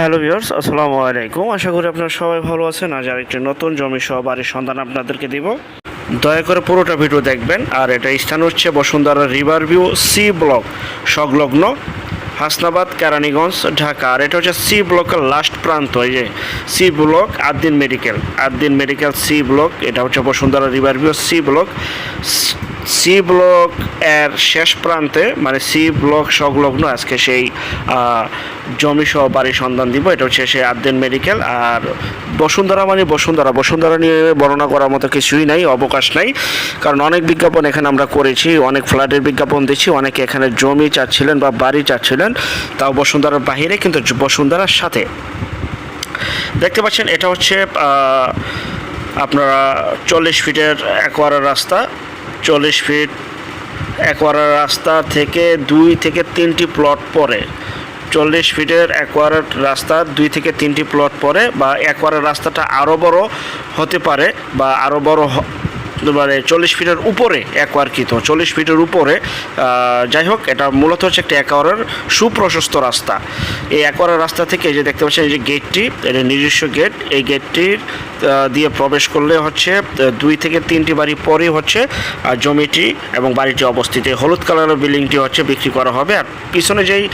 Hello viewers, আসসালামু আলাইকুম। আশা করি আপনারা সবাই ভালো আছেন। আজ আরেকটি নতুন জমি সহ বাড়ির সন্ধান আপনাদেরকে দিব। দয়া করে পুরোটা ভিডিও দেখবেন। আর এটা স্থান হচ্ছে Bashundhara river view C block, সংলগ্ন হাসনাবাদ, কেরানীগঞ্জ, ঢাকা। আর এটা হচ্ছে সি ব্লকের লাস্ট প্রান্ত, এই যে C block Addin medical. Addin medical C block, এটা হচ্ছে Bashundhara river view C block. C block এর শেষ প্রান্তে মানে সি ব্লক সংলগ্ন আজকে সেই জমি সহ বাড়ির সন্ধান দিব। এটা হচ্ছে সেই আদ্দেন মেডিকেল আর বসুন্ধরা মানে বসুন্ধরা। বসুন্ধরা নিয়ে বর্ণনা করার মতো কিছুই নাই, অবকাশ নাই। কারণ অনেক বিজ্ঞাপন এখানে আমরা করেছি, অনেক ফ্ল্যাটের বিজ্ঞাপন দিচ্ছি অনেকে এখানে জমি চাচ্ছিলেন বা বাড়ি চাচ্ছিলেন, তাও বসুন্ধরার বাহিরে, কিন্তু বসুন্ধরার সাথে। দেখতে পাচ্ছেন, এটা হচ্ছে আপনারা চল্লিশ ফিটের একোয়ারের রাস্তা। চল্লিশ ফিট একোয়ারের রাস্তা থেকে দুই থেকে তিনটি প্লট পরে চল্লিশ ফিটের একোয়ারের রাস্তা দুই থেকে তিনটি প্লট পরে বা একোয়ারের রাস্তাটা আরও বড় হতে পারে বা আরও বড় মানে চল্লিশ ফিটের উপরে একোয়ারকৃত চল্লিশ ফিটের উপরে যাই হোক, এটা মূলত হচ্ছে একটা একোয়ারের সুপ্রশস্ত রাস্তা। এই একোয়ারের রাস্তা থেকে যে দেখতে পাচ্ছেন, এই যে গেটটি, এটা নিজস্ব গেট। এই গেটটির দিয়ে প্রবেশ করলে হচ্ছে দুই থেকে তিনটি বাড়ি পরে হচ্ছে জমিটি এবং বাড়িটি অবস্থিত। হলুদ কালারের বিল্ডিংটি হচ্ছে বিক্রি করা হবে। আর পিছনে যেই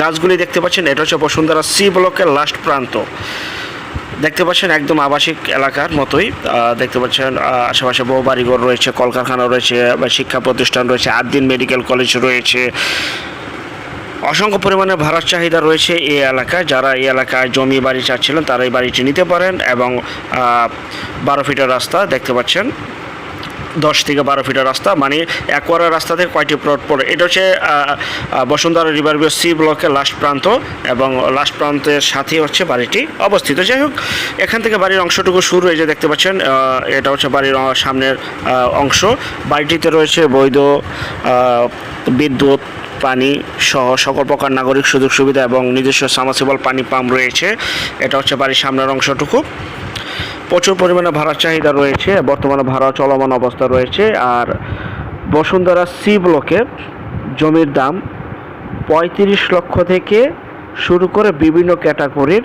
গাছগুলি দেখতে পাচ্ছেন, এটা হচ্ছে বসুন্ধরা সি ব্লকের লাস্ট প্রান্ত। দেখতে পাচ্ছেন একদম আবাসিক এলাকার মতোই। দেখতে পাচ্ছেন আশেপাশে বহু বাড়িঘর রয়েছে কলকারখানা রয়েছে শিক্ষা প্রতিষ্ঠান রয়েছে আদিন মেডিকেল কলেজ রয়েছে। অসংখ্য পরিমাণে ভাড়ার চাহিদা রয়েছে এই এলাকায়। যারা এই এলাকায় জমি বাড়ি চাচ্ছিলেন, তারা এই বাড়িটি নিতে পারেন এবং বারো ফিটের রাস্তা দেখতে পাচ্ছেন। দশ থেকে বারো ফিটের রাস্তা মানে একোয়ারের রাস্তা থেকে কয়টি প্লট পড়ে? এটা হচ্ছে বসুন্ধরা রিভার ভিউ সি ব্লকের লাস্ট প্রান্ত এবং লাস্ট প্রান্তের সাথে হচ্ছে বাড়িটি অবস্থিত। যাই হোক, এখান থেকে বাড়ির অংশটুকু শুরু হয়ে যে দেখতে পাচ্ছেন এটা হচ্ছে বাড়ির সামনের অংশ। বাড়িটিতে রয়েছে বৈধ বিদ্যুৎ, পানি সহ সকল প্রকার নাগরিক সুযোগ সুবিধা এবং নিজস্ব সামাসিবল পানি পাম্প রয়েছে। এটা হচ্ছে বাড়ির সামনের অংশটুকু। প্রচুর পরিমাণে ভাড়ার চাহিদা রয়েছে, বর্তমানে ভাড়া চলমান অবস্থা রয়েছে, আর বসুন্ধরা সি ব্লকে জমির দাম পঁয়ত্রিশ লক্ষ থেকে শুরু করে বিভিন্ন ক্যাটাগরির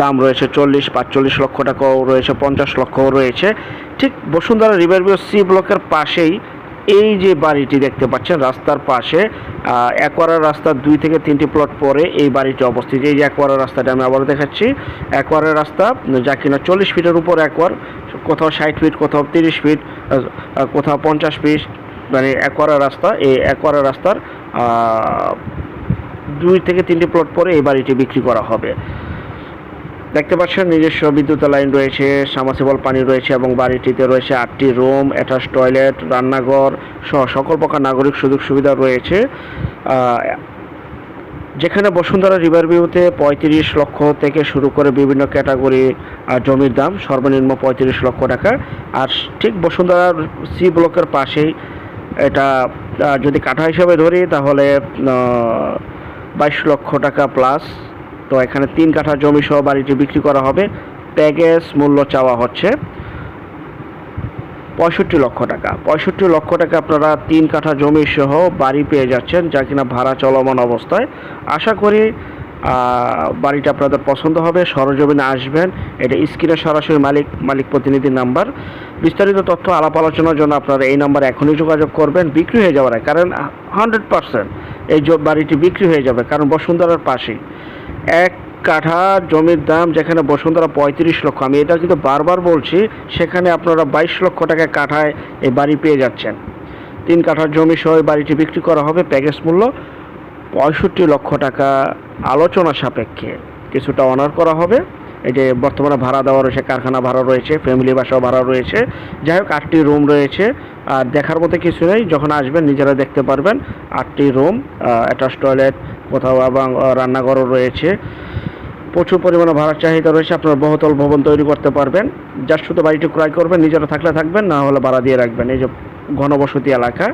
দাম রয়েছে চল্লিশ, পাঁচচল্লিশ লক্ষ টাকাও রয়েছে, পঞ্চাশ লক্ষও রয়েছে। ঠিক বসুন্ধরা রিভারভিউ সি ব্লকের পাশেই এই যে বাড়িটি দেখতে পাচ্ছেন, রাস্তার পাশে একোয়ারার রাস্তার দুই থেকে তিনটি প্লট পরে এই বাড়িটি অবস্থিত। এই যে একোয়ারার রাস্তাটা আমি আবারও দেখাচ্ছি। একোয়ারের রাস্তা, যা কিনা চল্লিশ ফিটের উপর একোয়ার, কোথাও ষাট ফিট কোথাও তিরিশ ফিট কোথাও পঞ্চাশ ফিট মানে একোয়ারার রাস্তা। এই একোয়ারার রাস্তার দুই থেকে তিনটি প্লট পরে এই বাড়িটি বিক্রি করা হবে। দেখতে পাচ্ছেন, নিজস্ব বিদ্যুৎ লাইন রয়েছে, সামাসিবল পানি রয়েছে এবং বাড়িটিতে রয়েছে আটটি রুম, অ্যাটাচ টয়লেট, রান্নাঘর সহ সকল প্রকার নাগরিক সুযোগ সুবিধা রয়েছে। যেখানে বসুন্ধরা রিভার ভিউতে পঁয়ত্রিশ লক্ষ থেকে শুরু করে বিভিন্ন ক্যাটাগরি জমির দাম, সর্বনিম্ন পঁয়ত্রিশ লক্ষ টাকা। আর ঠিক বসুন্ধরা সি ব্লকের পাশেই এটা যদি কাঠা হিসাবে ধরি, তাহলে বাইশ লক্ষ টাকা প্লাস তো এখানে তিন কাঠা জমি সহ বাড়িটি বিক্রি করা হবে। প্যাকেজ মূল্য চাওয়া হচ্ছে পঁয়ষট্টি লক্ষ টাকা। পঁয়ষট্টি লক্ষ টাকা আপনারা তিন কাঠা জমি সহ বাড়ি পেয়ে যাচ্ছেন, যা কিনা ভাড়া চলমান অবস্থায়। আশা করি বাড়িটা আপনাদের পছন্দ হবে। সরজমিনে আসবেন। এটা স্ক্রিনে সরাসরি মালিক মালিক প্রতিনিধির নাম্বার। বিস্তারিত তথ্য, আলাপ আলোচনার জন্য আপনারা এই নাম্বারে এখনই যোগাযোগ করবেন। বিক্রি হয়ে যাওয়ার। কারণ হান্ড্রেড পার্সেন্ট এই বাড়িটি বিক্রি হয়ে যাবে, কারণ বসুন্ধরার পাশেই। এক কাঠা জমির দাম যেখানে বসুন্ধরা পঁয়ত্রিশ লক্ষ। আমি এটা কিন্তু বারবার বলছি, সেখানে আপনারা বাইশ লক্ষ টাকা কাঠায় এই বাড়ি পেয়ে যাচ্ছেন। তিন কাঠার জমি সহ বাড়িটি বিক্রি করা হবে, প্যাকেজ মূল্য পঁয়ষট্টি লক্ষ টাকা। আলোচনা সাপেক্ষে কিছুটা অনার করা হবে। এই যে বর্তমানে ভাড়া দেওয়া রয়েছে, কারখানা ভাড়া রয়েছে ফ্যামিলি বাসাও ভাড়া রয়েছে। যাই হোক, আটটি রুম রয়েছে। আর দেখার মতো কিছু নেই, যখন আসবেন, নিজেরা দেখতে পারবেন। আটটি রুম অ্যাটাচ টয়লেট কোথাও এবং রান্নাঘরও রয়েছে। প্রচুর পরিমাণে ভাড়ার চাহিদা রয়েছে। আপনারা বহুতল ভবন তৈরি করতে পারবেন। যার শুধু বাড়িটি ক্রয় করবেন, নিজেরা থাকলে থাকবেন, না হলে ভাড়া দিয়ে রাখবেন। এই যে ঘনবসতি এলাকা।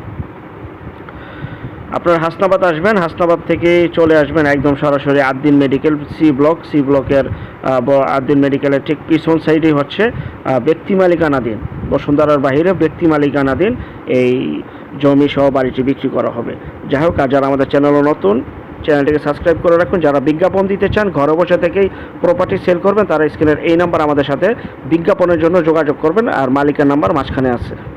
আপনার হাসনাবাদ আসবেন, হাসনাবাদ থেকে চলে আসবেন একদম সরাসরি Addin medical C block. C ব্লকের আদ্দিন মেডিকেলের ঠিক পিছন সাইডেই হচ্ছে ব্যক্তি মালিকানাধীন বসুন্ধরার বাইরে ব্যক্তি মালিকানাধীন এই জমি সহ বাড়িটি বিক্রি করা হবে। যাই হোক, আর যারা আমাদের চ্যানেলও নতুন চ্যানেলটিকে সাবস্ক্রাইব করে রাখুন। যারা বিজ্ঞাপন দিতে চান, ঘরে বসে থেকেই প্রপার্টি সেল করবেন। তারা স্ক্রিনের এই নাম্বার আমাদের সাথে বিজ্ঞাপনের জন্য যোগাযোগ করবেন। আর মালিকের নাম্বার মাঝখানে আছে।